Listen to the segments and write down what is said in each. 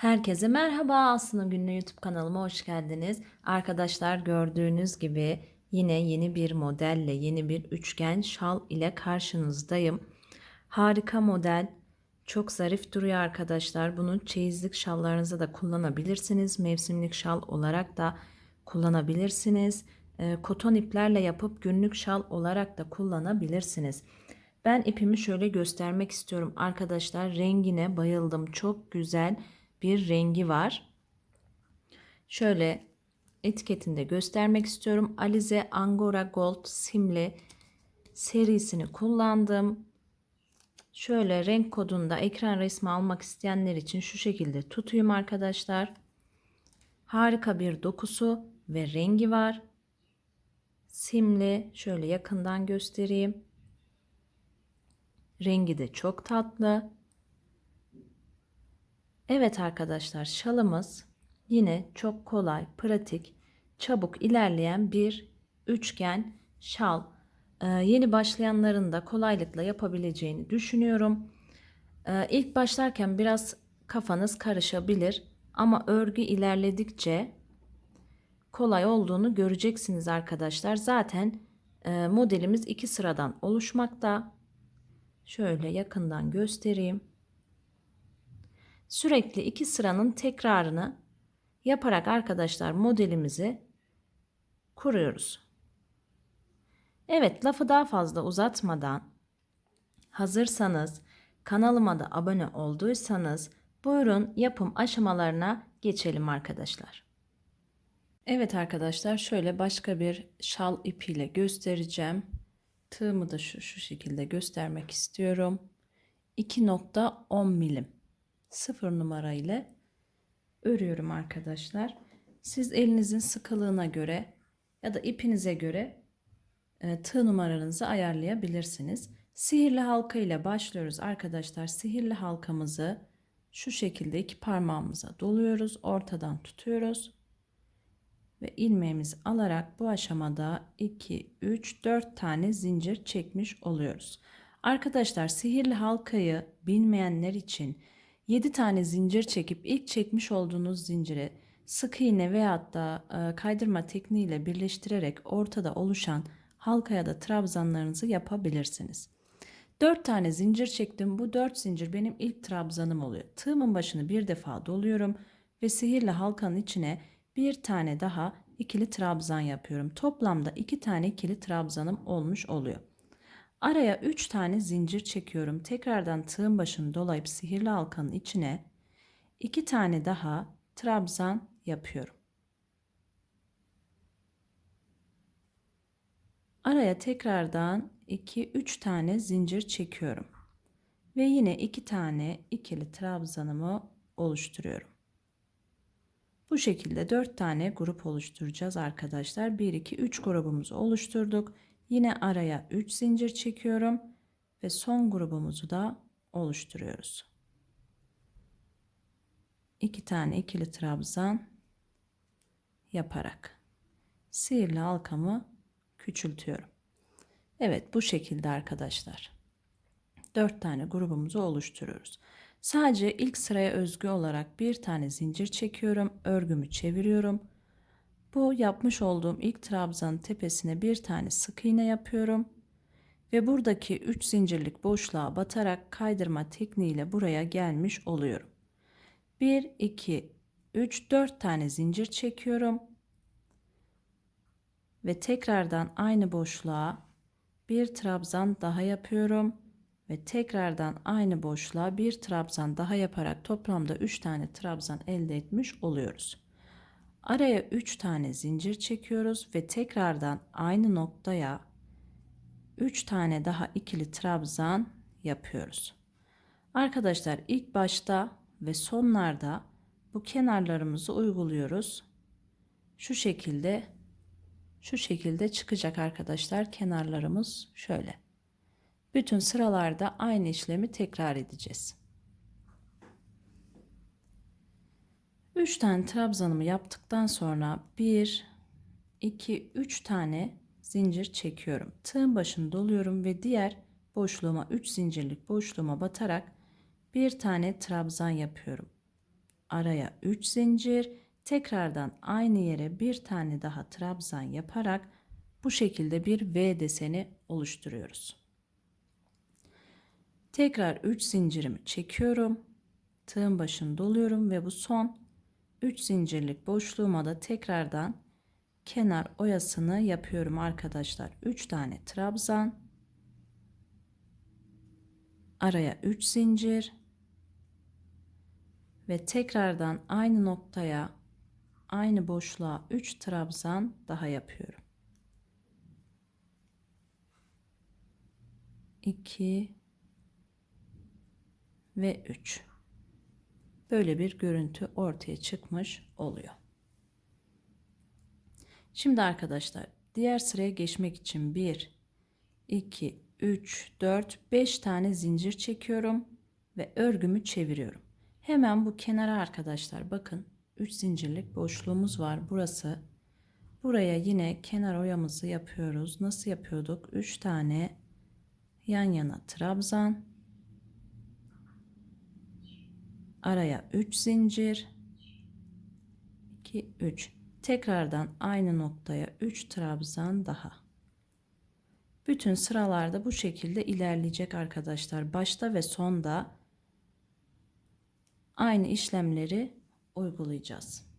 Herkese merhaba Aslı'nın Günlüğü YouTube kanalıma hoş geldiniz. Arkadaşlar gördüğünüz gibi yine yeni bir modelle yeni bir üçgen şal ile karşınızdayım. Harika model. Çok zarif duruyor arkadaşlar. Bunu çeyizlik şallarınıza da kullanabilirsiniz. Mevsimlik şal olarak da kullanabilirsiniz. E, koton iplerle yapıp günlük şal olarak da kullanabilirsiniz. Ben ipimi şöyle göstermek istiyorum arkadaşlar. Rengine bayıldım. Çok güzel bir rengi var. Şöyle etiketinde göstermek istiyorum. Alize Angora Gold simli serisini kullandım. Şöyle renk kodunda ekran resmi almak isteyenler için şu şekilde tutuyum arkadaşlar. Harika bir dokusu ve rengi var. Simli şöyle yakından göstereyim. Rengi de çok tatlı. Evet arkadaşlar şalımız yine çok kolay, pratik, çabuk ilerleyen bir üçgen şal. Ee, yeni başlayanların da kolaylıkla yapabileceğini düşünüyorum. Ee, ilk başlarken biraz kafanız karışabilir ama örgü ilerledikçe kolay olduğunu göreceksiniz arkadaşlar. Zaten e, modelimiz iki sıradan oluşmakta. Şöyle yakından göstereyim. Sürekli iki sıranın tekrarını yaparak arkadaşlar modelimizi kuruyoruz. Evet lafı daha fazla uzatmadan hazırsanız kanalıma da abone olduysanız buyurun yapım aşamalarına geçelim arkadaşlar. Evet arkadaşlar şöyle başka bir şal ipiyle göstereceğim. Tığımı da şu, şu şekilde göstermek istiyorum. 2.10 milim sıfır numara ile örüyorum arkadaşlar. Siz elinizin sıkılığına göre ya da ipinize göre e, tığ numaranızı ayarlayabilirsiniz. Sihirli halka ile başlıyoruz arkadaşlar. Sihirli halkamızı şu şekilde iki parmağımıza doluyoruz. Ortadan tutuyoruz. Ve ilmeğimizi alarak bu aşamada 2, 3, 4 tane zincir çekmiş oluyoruz. Arkadaşlar sihirli halkayı bilmeyenler için 7 tane zincir çekip ilk çekmiş olduğunuz zinciri sık iğne veyahut da e, kaydırma tekniğiyle birleştirerek ortada oluşan halka ya da trabzanlarınızı yapabilirsiniz. 4 tane zincir çektim. Bu 4 zincir benim ilk trabzanım oluyor. Tığımın başını bir defa doluyorum ve sihirli halkanın içine bir tane daha ikili trabzan yapıyorum. Toplamda 2 tane ikili trabzanım olmuş oluyor. Araya 3 tane zincir çekiyorum. Tekrardan tığın başını dolayıp sihirli halkanın içine 2 tane daha trabzan yapıyorum. Araya tekrardan 2-3 tane zincir çekiyorum. Ve yine 2 tane ikili trabzanımı oluşturuyorum. Bu şekilde 4 tane grup oluşturacağız arkadaşlar. 1 2 3 grubumuzu oluşturduk. Yine araya 3 zincir çekiyorum ve son grubumuzu da oluşturuyoruz. 2 tane ikili trabzan yaparak sihirli halkamı küçültüyorum. Evet bu şekilde arkadaşlar. 4 tane grubumuzu oluşturuyoruz. Sadece ilk sıraya özgü olarak bir tane zincir çekiyorum. Örgümü çeviriyorum. Bu yapmış olduğum ilk trabzanın tepesine bir tane sık iğne yapıyorum. Ve buradaki 3 zincirlik boşluğa batarak kaydırma tekniğiyle buraya gelmiş oluyorum. 1, 2, 3, 4 tane zincir çekiyorum. Ve tekrardan aynı boşluğa bir trabzan daha yapıyorum. Ve tekrardan aynı boşluğa bir trabzan daha yaparak toplamda 3 tane trabzan elde etmiş oluyoruz. Araya 3 tane zincir çekiyoruz ve tekrardan aynı noktaya 3 tane daha ikili trabzan yapıyoruz. Arkadaşlar ilk başta ve sonlarda bu kenarlarımızı uyguluyoruz. Şu şekilde şu şekilde çıkacak arkadaşlar kenarlarımız şöyle. Bütün sıralarda aynı işlemi tekrar edeceğiz. 3 tane trabzanımı yaptıktan sonra 1 2 3 tane zincir çekiyorum. Tığın başını doluyorum ve diğer boşluğuma 3 zincirlik boşluğuma batarak bir tane trabzan yapıyorum. araya 3 zincir, tekrardan aynı yere bir tane daha trabzan yaparak bu şekilde bir V deseni oluşturuyoruz. Tekrar 3 zincirimi çekiyorum. Tığın başını doluyorum ve bu son 3 zincirlik boşluğuma da tekrardan kenar oyasını yapıyorum arkadaşlar. 3 tane trabzan. Araya 3 zincir ve tekrardan aynı noktaya aynı boşluğa 3 trabzan daha yapıyorum. 2 ve 3. Böyle bir görüntü ortaya çıkmış oluyor. Şimdi arkadaşlar diğer sıraya geçmek için 1 2 3 4 5 tane zincir çekiyorum ve örgümü çeviriyorum. Hemen bu kenara arkadaşlar bakın 3 zincirlik boşluğumuz var burası. Buraya yine kenar oyamızı yapıyoruz. Nasıl yapıyorduk? 3 tane yan yana trabzan araya 3 zincir. 2 3 tekrardan aynı noktaya 3 trabzan daha. Bütün sıralarda bu şekilde ilerleyecek arkadaşlar. Başta ve sonda aynı işlemleri uygulayacağız.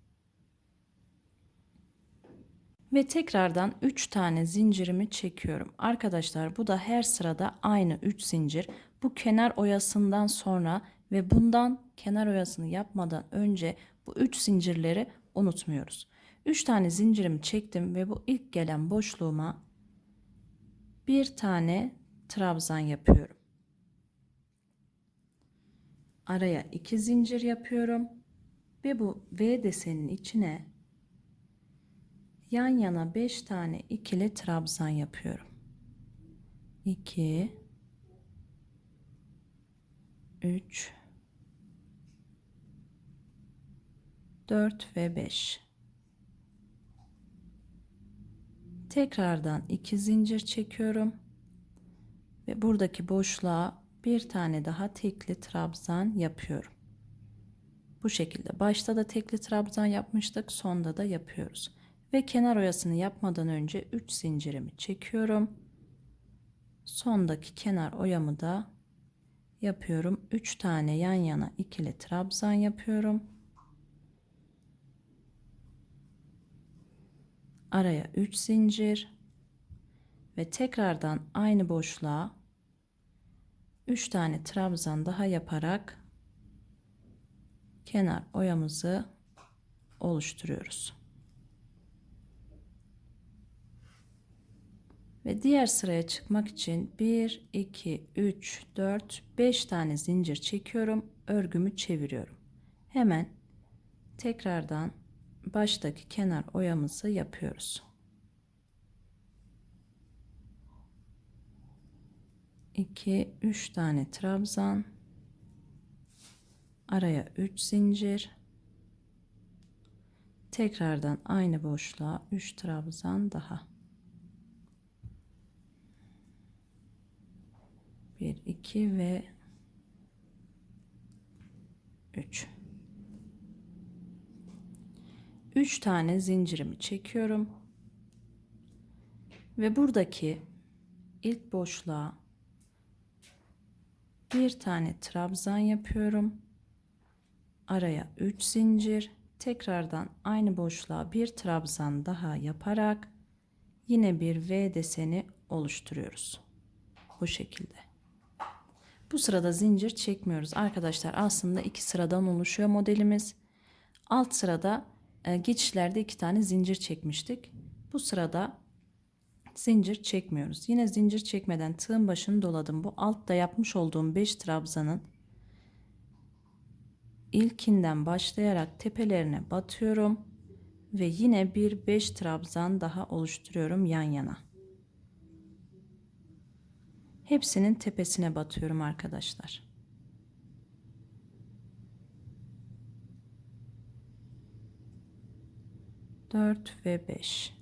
Ve tekrardan 3 tane zincirimi çekiyorum. Arkadaşlar bu da her sırada aynı 3 zincir. Bu kenar oyasından sonra ve bundan kenar oyasını yapmadan önce bu 3 zincirleri unutmuyoruz. 3 tane zincirimi çektim ve bu ilk gelen boşluğuma bir tane trabzan yapıyorum. Araya 2 zincir yapıyorum ve bu V desenin içine yan yana 5 tane ikili trabzan yapıyorum. 2 3 4 ve 5 tekrardan 2 zincir çekiyorum. Ve buradaki boşluğa bir tane daha tekli trabzan yapıyorum. Bu şekilde. Başta da tekli trabzan yapmıştık sonda da yapıyoruz. Ve kenar oyasını yapmadan önce 3 zincirimi çekiyorum. Sondaki kenar oyamı da yapıyorum. 3 tane yan yana ikili trabzan yapıyorum araya 3 zincir ve tekrardan aynı boşluğa 3 tane trabzan daha yaparak kenar oyamızı oluşturuyoruz. Ve diğer sıraya çıkmak için 1 2 3 4 5 tane zincir çekiyorum. Örgümü çeviriyorum. Hemen tekrardan baştaki kenar oyamızı yapıyoruz. 2 3 tane trabzan. Araya 3 zincir. Tekrardan aynı boşluğa 3 trabzan daha. 1 2 ve 3 3 tane zincirimi çekiyorum. Ve buradaki ilk boşluğa bir tane trabzan yapıyorum. Araya 3 zincir, tekrardan aynı boşluğa bir trabzan daha yaparak yine bir V deseni oluşturuyoruz. Bu şekilde. Bu sırada zincir çekmiyoruz. Arkadaşlar aslında iki sıradan oluşuyor modelimiz. Alt sırada e, geçişlerde iki tane zincir çekmiştik. Bu sırada zincir çekmiyoruz. Yine zincir çekmeden tığın başını doladım. Bu altta yapmış olduğum 5 trabzanın ilkinden başlayarak tepelerine batıyorum ve yine bir 5 trabzan daha oluşturuyorum yan yana. Hepsinin tepesine batıyorum arkadaşlar. 4 ve 5.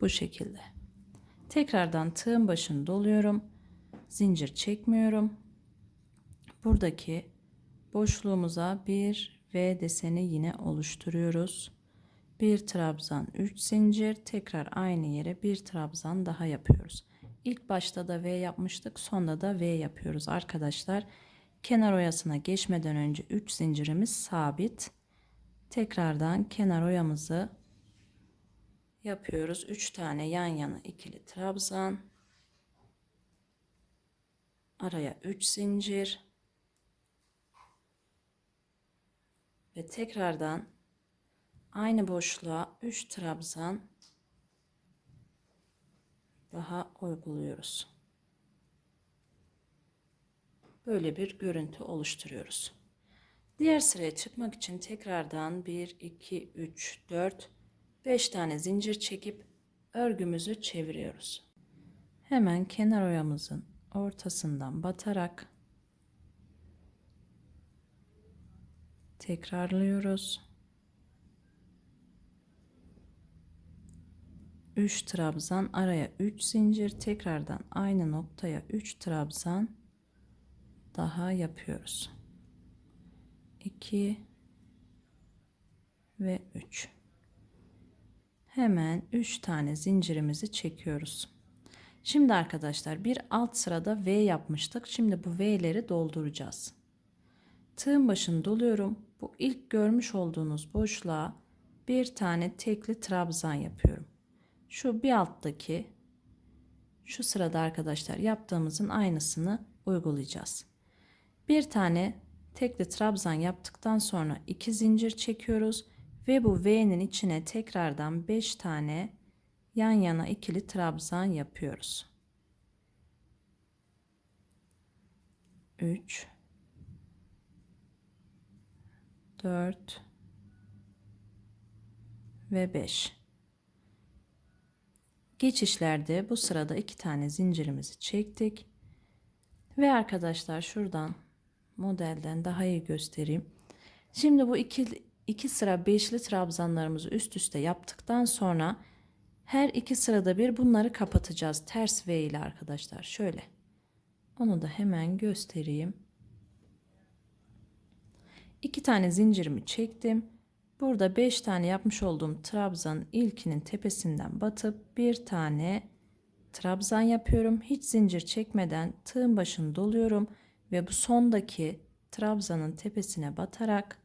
Bu şekilde. Tekrardan tığın başını doluyorum. Zincir çekmiyorum. Buradaki boşluğumuza bir V deseni yine oluşturuyoruz. Bir trabzan 3 zincir tekrar aynı yere bir trabzan daha yapıyoruz. İlk başta da V yapmıştık sonda da V yapıyoruz arkadaşlar. Kenar oyasına geçmeden önce 3 zincirimiz sabit. Tekrardan kenar oyamızı yapıyoruz. 3 tane yan yana ikili trabzan. Araya 3 zincir. Ve tekrardan aynı boşluğa 3 trabzan daha uyguluyoruz. Böyle bir görüntü oluşturuyoruz. Diğer sıraya çıkmak için tekrardan 1, 2, 3, 4, 5 tane zincir çekip örgümüzü çeviriyoruz. Hemen kenar oyamızın ortasından batarak tekrarlıyoruz. 3 trabzan araya 3 zincir tekrardan aynı noktaya 3 trabzan daha yapıyoruz. 2 ve 3. Hemen 3 tane zincirimizi çekiyoruz. Şimdi arkadaşlar bir alt sırada V yapmıştık. Şimdi bu V'leri dolduracağız. Tığın başını doluyorum. Bu ilk görmüş olduğunuz boşluğa bir tane tekli trabzan yapıyorum. Şu bir alttaki şu sırada arkadaşlar yaptığımızın aynısını uygulayacağız. Bir tane tekli trabzan yaptıktan sonra iki zincir çekiyoruz ve bu V'nin içine tekrardan 5 tane yan yana ikili trabzan yapıyoruz. 3 4 ve 5 geçişlerde bu sırada iki tane zincirimizi çektik ve arkadaşlar şuradan modelden daha iyi göstereyim. Şimdi bu iki, iki sıra beşli trabzanlarımızı üst üste yaptıktan sonra her iki sırada bir bunları kapatacağız. Ters V ile arkadaşlar. Şöyle. Onu da hemen göstereyim. İki tane zincirimi çektim. Burada 5 tane yapmış olduğum trabzan ilkinin tepesinden batıp bir tane trabzan yapıyorum. Hiç zincir çekmeden tığın başını doluyorum ve bu sondaki trabzanın tepesine batarak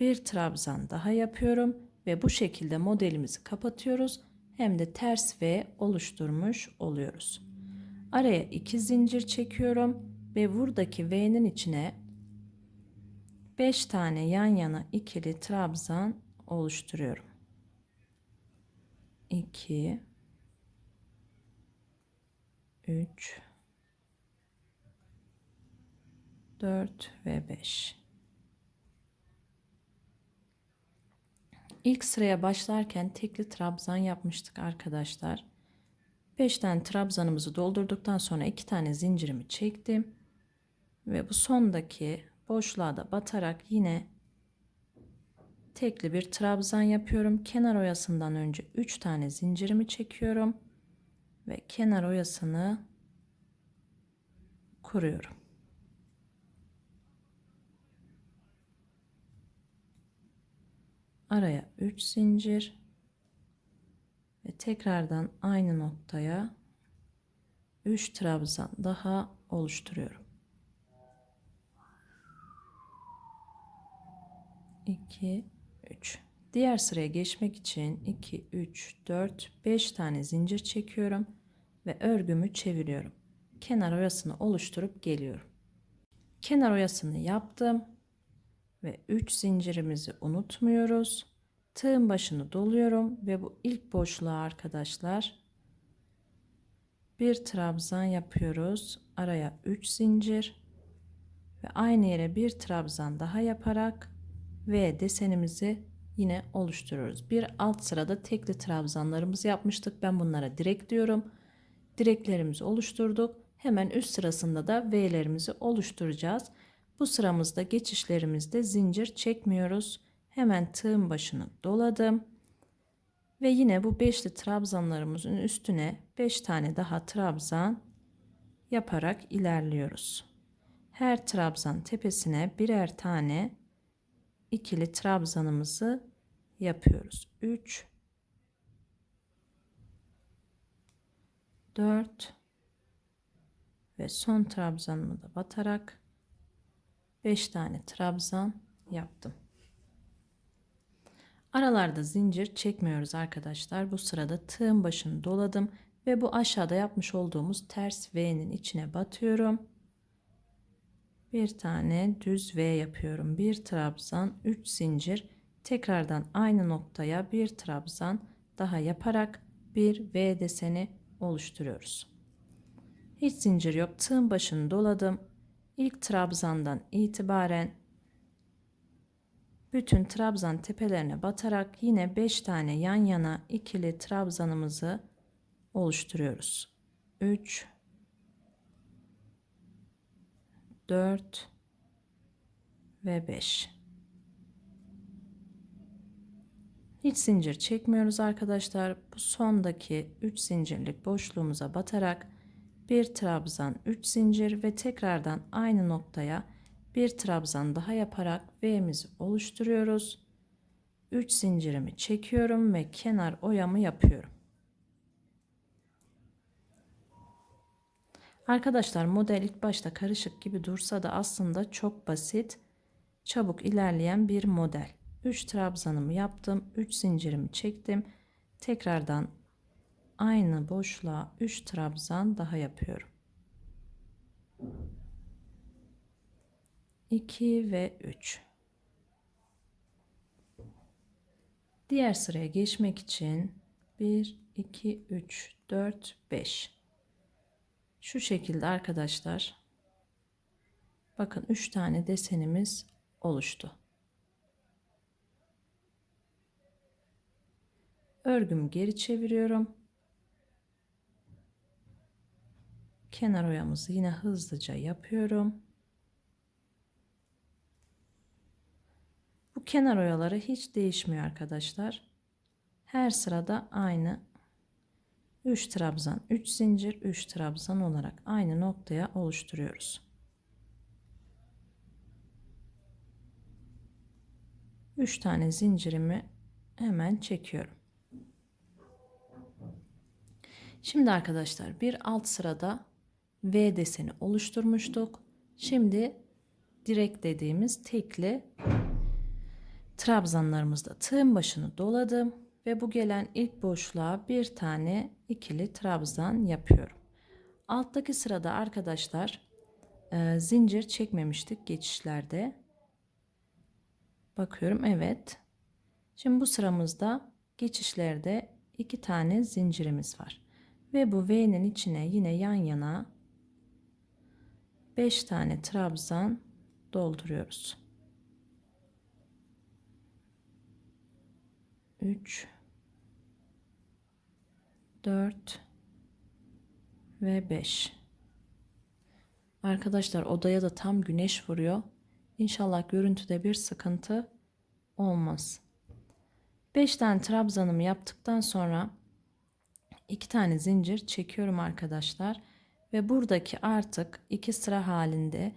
bir trabzan daha yapıyorum ve bu şekilde modelimizi kapatıyoruz. Hem de ters V oluşturmuş oluyoruz. Araya iki zincir çekiyorum ve buradaki V'nin içine 5 tane yan yana ikili trabzan oluşturuyorum. 2 3 4 ve 5 İlk sıraya başlarken tekli trabzan yapmıştık arkadaşlar. 5 tane trabzanımızı doldurduktan sonra 2 tane zincirimi çektim. Ve bu sondaki boşluğa da batarak yine tekli bir trabzan yapıyorum. Kenar oyasından önce 3 tane zincirimi çekiyorum ve kenar oyasını kuruyorum. Araya 3 zincir ve tekrardan aynı noktaya 3 trabzan daha oluşturuyorum. 2, 3. Diğer sıraya geçmek için 2, 3, 4, 5 tane zincir çekiyorum ve örgümü çeviriyorum. Kenar oyasını oluşturup geliyorum. Kenar oyasını yaptım ve 3 zincirimizi unutmuyoruz. Tığın başını doluyorum ve bu ilk boşluğa arkadaşlar bir trabzan yapıyoruz. Araya 3 zincir ve aynı yere bir trabzan daha yaparak ve desenimizi yine oluşturuyoruz. Bir alt sırada tekli trabzanlarımızı yapmıştık. Ben bunlara direk diyorum. Direklerimizi oluşturduk. Hemen üst sırasında da V'lerimizi oluşturacağız. Bu sıramızda geçişlerimizde zincir çekmiyoruz. Hemen tığın başını doladım. Ve yine bu beşli trabzanlarımızın üstüne 5 tane daha trabzan yaparak ilerliyoruz. her trabzan tepesine birer tane ikili trabzanımızı yapıyoruz. 3 4 ve son trabzanımı da batarak 5 tane trabzan yaptım. Aralarda zincir çekmiyoruz arkadaşlar. Bu sırada tığın başını doladım ve bu aşağıda yapmış olduğumuz ters V'nin içine batıyorum. Bir tane düz V yapıyorum. Bir trabzan, 3 zincir. Tekrardan aynı noktaya bir trabzan daha yaparak bir V deseni oluşturuyoruz. Hiç zincir yok. Tığın başını doladım. İlk trabzandan itibaren bütün trabzan tepelerine batarak yine 5 tane yan yana ikili trabzanımızı oluşturuyoruz. 3 4 ve 5 Hiç zincir çekmiyoruz arkadaşlar. Bu sondaki 3 zincirlik boşluğumuza batarak bir trabzan 3 zincir ve tekrardan aynı noktaya bir trabzan daha yaparak V'mizi oluşturuyoruz. 3 zincirimi çekiyorum ve kenar oyamı yapıyorum. Arkadaşlar model ilk başta karışık gibi dursa da aslında çok basit, çabuk ilerleyen bir model. 3 trabzanımı yaptım, 3 zincirimi çektim. Tekrardan aynı boşluğa 3 trabzan daha yapıyorum. 2 ve 3. Diğer sıraya geçmek için 1 2 3 4 5 şu şekilde arkadaşlar bakın 3 tane desenimiz oluştu. Örgümü geri çeviriyorum. Kenar oyamızı yine hızlıca yapıyorum. Bu kenar oyaları hiç değişmiyor arkadaşlar. Her sırada aynı 3 trabzan 3 zincir 3 trabzan olarak aynı noktaya oluşturuyoruz. 3 tane zincirimi hemen çekiyorum. Şimdi arkadaşlar bir alt sırada V deseni oluşturmuştuk. Şimdi direk dediğimiz tekli trabzanlarımızda tığın başını doladım ve bu gelen ilk boşluğa bir tane ikili trabzan yapıyorum. Alttaki sırada arkadaşlar e, zincir çekmemiştik geçişlerde. Bakıyorum evet. Şimdi bu sıramızda geçişlerde iki tane zincirimiz var. Ve bu V'nin içine yine yan yana 5 tane trabzan dolduruyoruz. 3 4 ve 5. Arkadaşlar odaya da tam güneş vuruyor. İnşallah görüntüde bir sıkıntı olmaz. 5 tane trabzanımı yaptıktan sonra 2 tane zincir çekiyorum arkadaşlar ve buradaki artık iki sıra halinde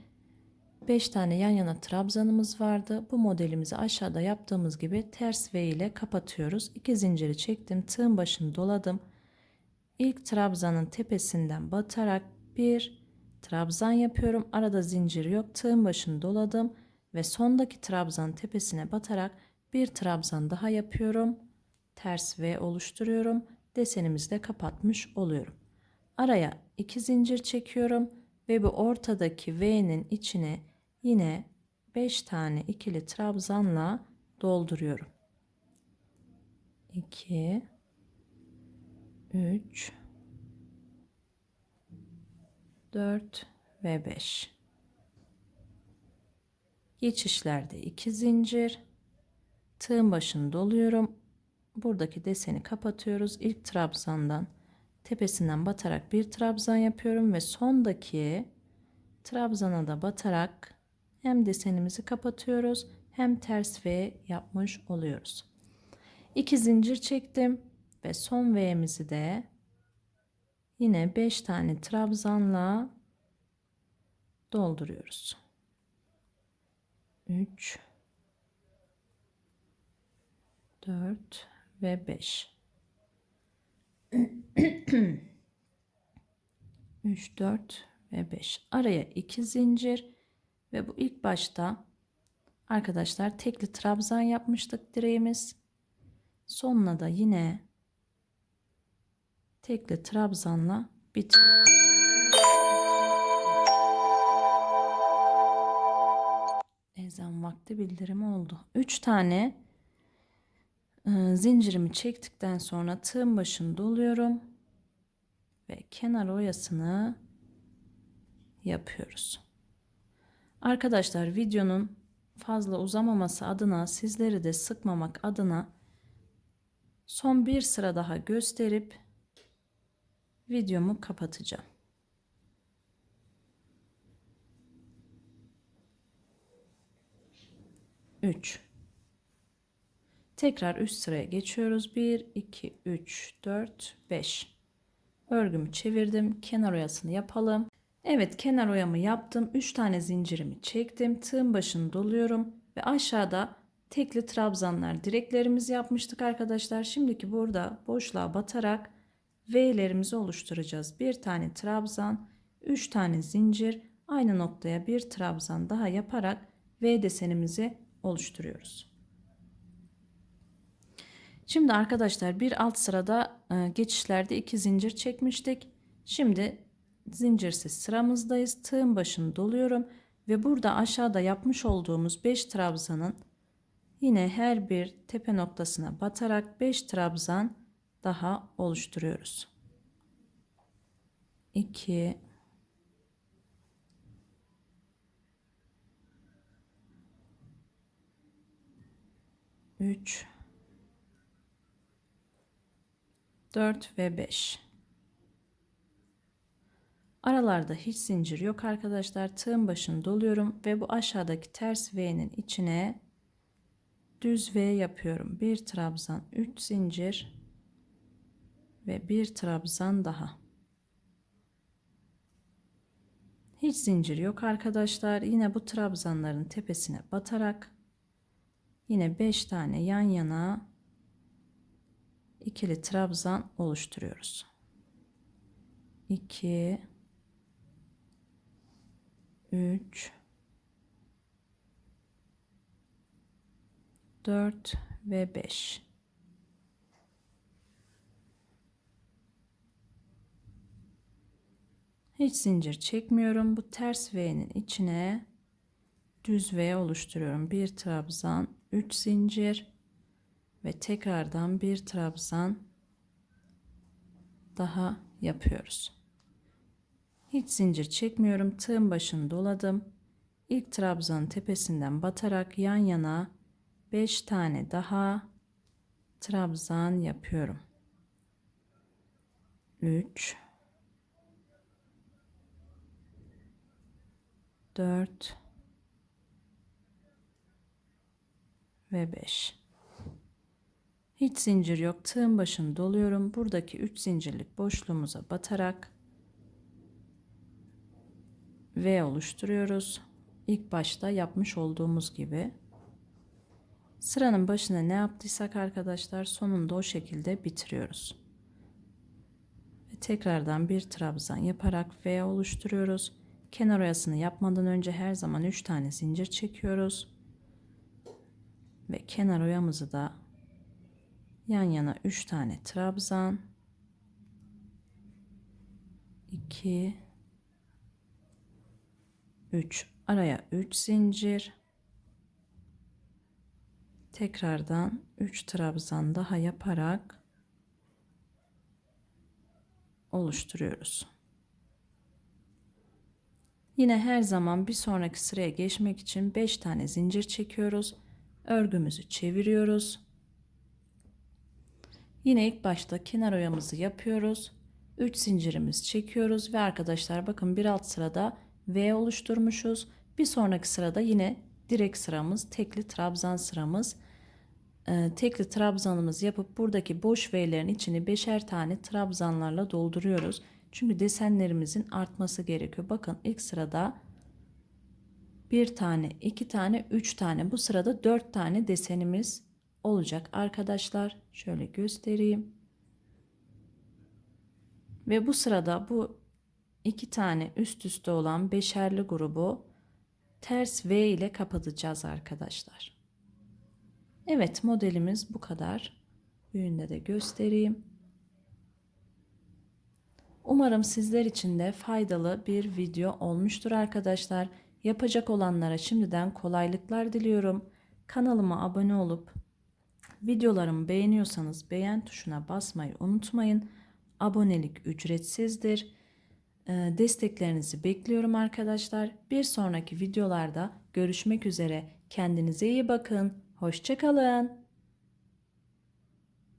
5 tane yan yana trabzanımız vardı. Bu modelimizi aşağıda yaptığımız gibi ters V ile kapatıyoruz. 2 zinciri çektim. Tığın başını doladım. İlk trabzanın tepesinden batarak bir trabzan yapıyorum. Arada zincir yok. Tığın başını doladım ve sondaki trabzan tepesine batarak bir trabzan daha yapıyorum. Ters V oluşturuyorum. Desenimizi de kapatmış oluyorum. Araya iki zincir çekiyorum ve bu ortadaki V'nin içine yine 5 tane ikili trabzanla dolduruyorum. 2 3 4 ve 5 geçişlerde 2 zincir. Tığın başını doluyorum. Buradaki deseni kapatıyoruz. İlk trabzandan tepesinden batarak bir trabzan yapıyorum ve sondaki trabzana da batarak hem desenimizi kapatıyoruz hem ters V yapmış oluyoruz. 2 zincir çektim ve son V'mizi de yine 5 tane trabzanla dolduruyoruz. 3 4 ve 5 3 4 ve 5 araya 2 zincir ve bu ilk başta arkadaşlar tekli trabzan yapmıştık direğimiz sonuna da yine tekli trabzanla bitiriyoruz. Ezan vakti bildirimi oldu. 3 tane zincirimi çektikten sonra tığın başını doluyorum ve kenar oyasını yapıyoruz. Arkadaşlar videonun fazla uzamaması adına sizleri de sıkmamak adına son bir sıra daha gösterip videomu kapatacağım. 3 Tekrar üst sıraya geçiyoruz. 1 2 3 4 5 Örgümü çevirdim. Kenar oyasını yapalım. Evet kenar oyamı yaptım. 3 tane zincirimi çektim. Tığın başını doluyorum ve aşağıda tekli trabzanlar direklerimizi yapmıştık arkadaşlar. Şimdiki burada boşluğa batarak V'lerimizi oluşturacağız. Bir tane trabzan, 3 tane zincir, aynı noktaya bir trabzan daha yaparak V desenimizi oluşturuyoruz. Şimdi arkadaşlar bir alt sırada e, geçişlerde iki zincir çekmiştik. Şimdi zincirsiz sıramızdayız. Tığın başını doluyorum ve burada aşağıda yapmış olduğumuz 5 trabzanın yine her bir tepe noktasına batarak 5 trabzan daha oluşturuyoruz. 2 3 4 ve 5 aralarda hiç zincir yok arkadaşlar. Tığın başını doluyorum ve bu aşağıdaki ters V'nin içine düz V yapıyorum. Bir trabzan 3 zincir ve bir trabzan daha. Hiç zincir yok arkadaşlar. Yine bu trabzanların tepesine batarak Yine 5 tane yan yana ikili trabzan oluşturuyoruz. 2 3 4 ve 5 Hiç zincir çekmiyorum. Bu ters V'nin içine düz V oluşturuyorum. Bir trabzan 3 zincir ve tekrardan bir trabzan daha yapıyoruz. Hiç zincir çekmiyorum. Tığın başını doladım. İlk trabzanın tepesinden batarak yan yana 5 tane daha trabzan yapıyorum. 3 4 ve 5. Hiç zincir yok. Tığın başını doluyorum. Buradaki 3 zincirlik boşluğumuza batarak V oluşturuyoruz. İlk başta yapmış olduğumuz gibi. Sıranın başına ne yaptıysak arkadaşlar sonunda o şekilde bitiriyoruz. Ve tekrardan bir trabzan yaparak V oluşturuyoruz. Kenar oyasını yapmadan önce her zaman 3 tane zincir çekiyoruz ve kenar oyamızı da yan yana 3 tane trabzan. 2 3 araya 3 zincir. Tekrardan 3 trabzan daha yaparak oluşturuyoruz. Yine her zaman bir sonraki sıraya geçmek için 5 tane zincir çekiyoruz. Örgümüzü çeviriyoruz. Yine ilk başta kenar oyamızı yapıyoruz. 3 zincirimiz çekiyoruz ve arkadaşlar bakın bir alt sırada V oluşturmuşuz. Bir sonraki sırada yine direk sıramız, tekli trabzan sıramız. Ee, tekli trabzanımızı yapıp buradaki boş V'lerin içini beşer tane trabzanlarla dolduruyoruz. Çünkü desenlerimizin artması gerekiyor. Bakın ilk sırada bir tane, iki tane, üç tane. Bu sırada dört tane desenimiz olacak arkadaşlar. Şöyle göstereyim. Ve bu sırada bu iki tane üst üste olan beşerli grubu ters V ile kapatacağız arkadaşlar. Evet modelimiz bu kadar. Büyüğünde de göstereyim. Umarım sizler için de faydalı bir video olmuştur arkadaşlar. Yapacak olanlara şimdiden kolaylıklar diliyorum. Kanalıma abone olup videolarımı beğeniyorsanız beğen tuşuna basmayı unutmayın. Abonelik ücretsizdir. Ee, Desteklerinizi bekliyorum arkadaşlar. Bir sonraki videolarda görüşmek üzere. Kendinize iyi bakın. Hoşçakalın.